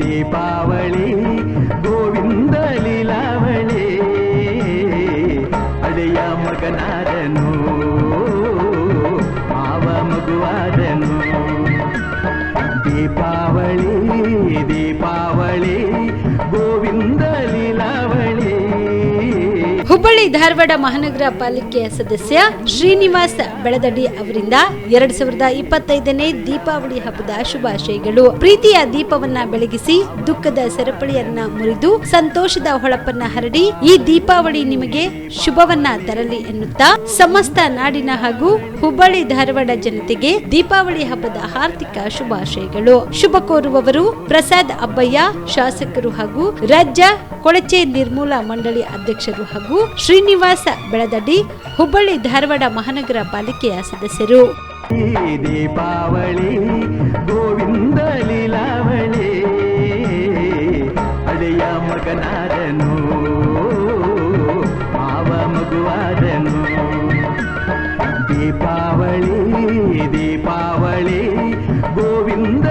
ದೀಪಾವಳಿ ಗೋವಿಂದ ಲೀಲಾವಳಿ. ಅಳೆಯ ಮಗನಾದನು ಮಾವ ಮಗುವಾದನು. ದೀಪಾವಳಿ ಹುಬ್ಬಳ್ಳಿ ಧಾರವಾಡ ಮಹಾನಗರ ಪಾಲಿಕೆಯ ಸದಸ್ಯ ಶ್ರೀನಿವಾಸ ಬೆಳದಡಿ ಅವರಿಂದ ಎರಡ್ ಸಾವಿರದ ಇಪ್ಪತ್ತೈದನೇ ದೀಪಾವಳಿ ಹಬ್ಬದ ಶುಭಾಶಯಗಳು. ಪ್ರೀತಿಯ ದೀಪವನ್ನ ಬೆಳಗಿಸಿ ದುಃಖದ ಸರಪಳಿಯನ್ನ ಮುರಿದು ಸಂತೋಷದ ಹೊಳಪನ್ನ ಹರಡಿ ಈ ದೀಪಾವಳಿ ನಿಮಗೆ ಶುಭವನ್ನ ತರಲಿ ಎನ್ನುತ್ತಾ ಸಮಸ್ತ ನಾಡಿನ ಹಾಗೂ ಹುಬ್ಬಳ್ಳಿ ಧಾರವಾಡ ಜನತೆಗೆ ದೀಪಾವಳಿ ಹಬ್ಬದ ಹಾರ್ದಿಕ ಶುಭಾಶಯಗಳು. ಶುಭ ಕೋರುವವರು ಪ್ರಸಾದ್ ಅಬ್ಬಯ್ಯ, ಶಾಸಕರು ಹಾಗೂ ರಾಜ್ಯ ಕೊಳಚೆ ನಿರ್ಮೂಲ ಮಂಡಳಿ ಅಧ್ಯಕ್ಷರು ಹಾಗೂ ಶ್ರೀನಿವಾಸ ಬೆಳದಡಿ, ಹುಬ್ಬಳ್ಳಿ ಧಾರವಾಡ ಮಹಾನಗರ ಪಾಲಿಕೆಯ ಸದಸ್ಯರು. ದೀಪಾವಳಿ, ಗೋವಿಂದ ಲೀಲಾವಳಿ, ಅಳೆಯ ಮಗನಾದನು, ಮಾವ ಮಗುವಾದನು. ದೀಪಾವಳಿ ದೀಪಾವಳಿ, ಗೋವಿಂದ